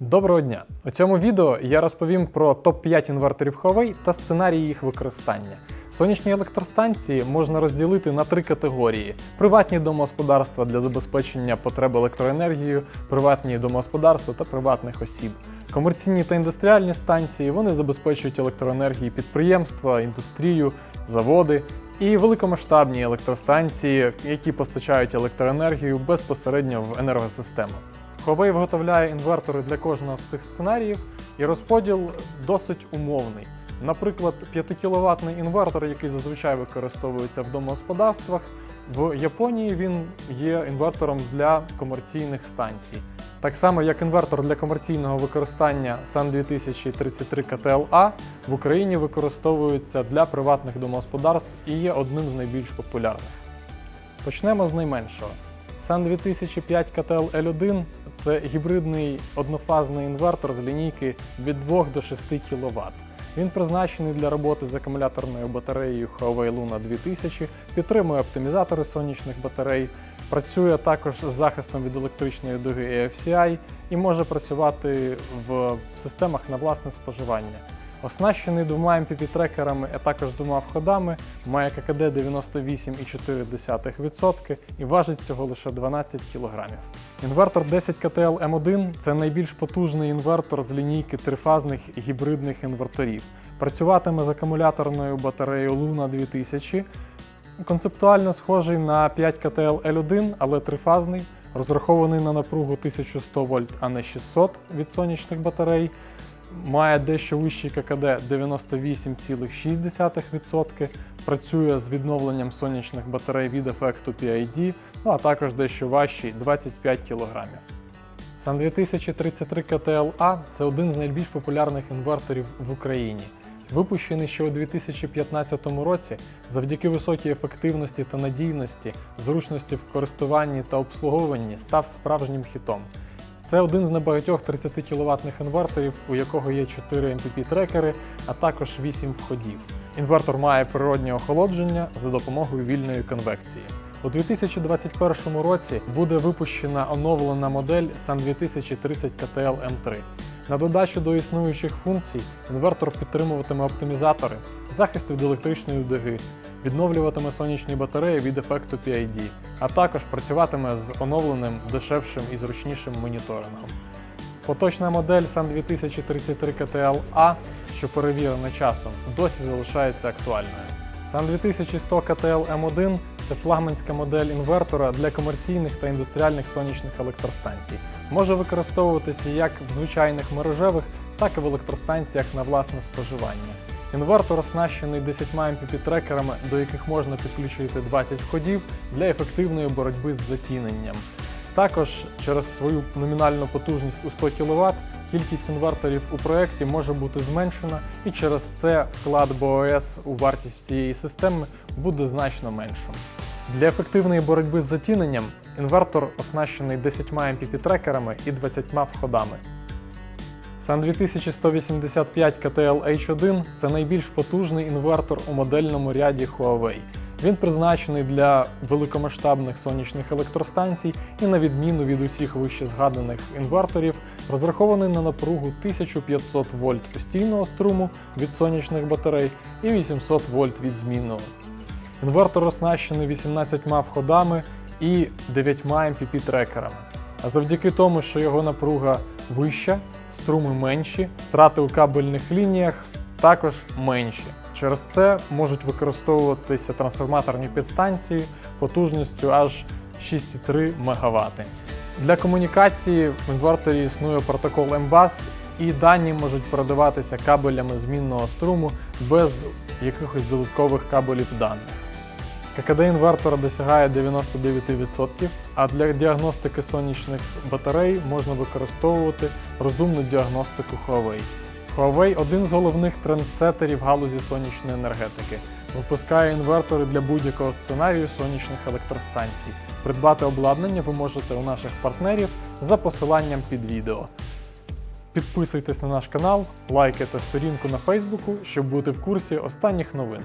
Доброго дня! У цьому відео я розповім про топ-5 інверторів Huawei та сценарії їх використання. Сонячні електростанції можна розділити на три категорії: приватні домогосподарства для забезпечення потреб електроенергією, приватні домогосподарства та приватних осіб. Комерційні та індустріальні станції вони забезпечують електроенергії підприємства, індустрію, заводи і великомасштабні електростанції, які постачають електроенергію безпосередньо в енергосистему. Huawei виготовляє інвертори для кожного з цих сценаріїв, і розподіл досить умовний. Наприклад, 5 кВт інвертор, який зазвичай використовується в домогосподарствах, в Японії він є інвертором для комерційних станцій. Так само, як інвертор для комерційного використання SAN 2033 KTLA в Україні використовується для приватних домогосподарств і є одним з найбільш популярних. Почнемо з найменшого. SAN 2005 KTL L1 це гібридний однофазний інвертор з лінійки від 2 до 6 кВт. Він призначений для роботи з акумуляторною батареєю Huawei Luna 2000, підтримує оптимізатори сонячних батарей, працює також з захистом від електричної дуги EFCI і може працювати в системах на власне споживання. Оснащений двома MPP-трекерами, а також двома входами, має ККД 98,4% і важить всього лише 12 кг. Інвертор 10 ktl M1 це найбільш потужний інвертор з лінійки трифазних гібридних інверторів. Працюватиме з акумуляторною батареєю Luna 2000. Концептуально схожий на 5 ktl L1, але трифазний, розрахований на напругу 1100 вольт, а не 600 від сонячних батарей має дещо вищий ККД 98,6%, працює з відновленням сонячних батарей від ефекту PID, ну а також дещо важчий 25 кг. SAN 2033 KTLA це один з найбільш популярних інверторів в Україні. Випущений ще у 2015 році, завдяки високій ефективності та надійності, зручності в користуванні та обслуговуванні став справжнім хітом. Це один з небагатьох 30 кіловатних інверторів, у якого є 4 MPP-трекери, а також 8 входів. Інвертор має природнє охолодження за допомогою вільної конвекції. У 2021 році буде випущена оновлена модель SAN 2030 KTL M3. На додачу до існуючих функцій, інвертор підтримуватиме оптимізатори, захист від електричної дуги, відновлюватиме сонячні батареї від ефекту PID, а також працюватиме з оновленим, дешевшим і зручнішим моніторингом. Поточна модель SAN 2033 KTL-A, що перевірена часом, досі залишається актуальною. SAN 2100 KTL M1 це флагманська модель інвертора для комерційних та індустріальних сонячних електростанцій. Може використовуватися як в звичайних мережевих, так і в електростанціях на власне споживання. Інвертор оснащений 10 MPP-трекерами, до яких можна підключити 20 входів для ефективної боротьби з затіненням. Також через свою номінальну потужність у 100 кВт кількість інверторів у проєкті може бути зменшена, і через це вклад БОС у вартість цієї системи буде значно меншим. Для ефективної боротьби з затіненням інвертор оснащений 10 MPP-трекерами і 20 входами. SAN 2185 KTL H1 це найбільш потужний інвертор у модельному ряді Huawei. Він призначений для великомасштабних сонячних електростанцій і, на відміну від усіх вище згаданих інверторів, розрахований на напругу 1500 вольт постійного струму від сонячних батарей і 800 вольт від змінного. Інвертор оснащений 18 входами і 9 MPP-трекерами. А завдяки тому, що його напруга вища, струми менші, втрати у кабельних лініях також менші. Через це можуть використовуватися трансформаторні підстанції потужністю аж 6,3 МВт. Для комунікації в інверторі існує протокол MBUS, і дані можуть передаватися кабелями змінного струму без якихось додаткових кабелів даних. ККД інвертора досягає 99%, а для діагностики сонячних батарей можна використовувати розумну діагностику Huawei. Huawei – один з головних трендсеттерів галузі сонячної енергетики. Випускає інвертори для будь-якого сценарію сонячних електростанцій. Придбати обладнання ви можете у наших партнерів за посиланням під відео. Підписуйтесь на наш канал, лайкайте сторінку на Фейсбуку, щоб бути в курсі останніх новин.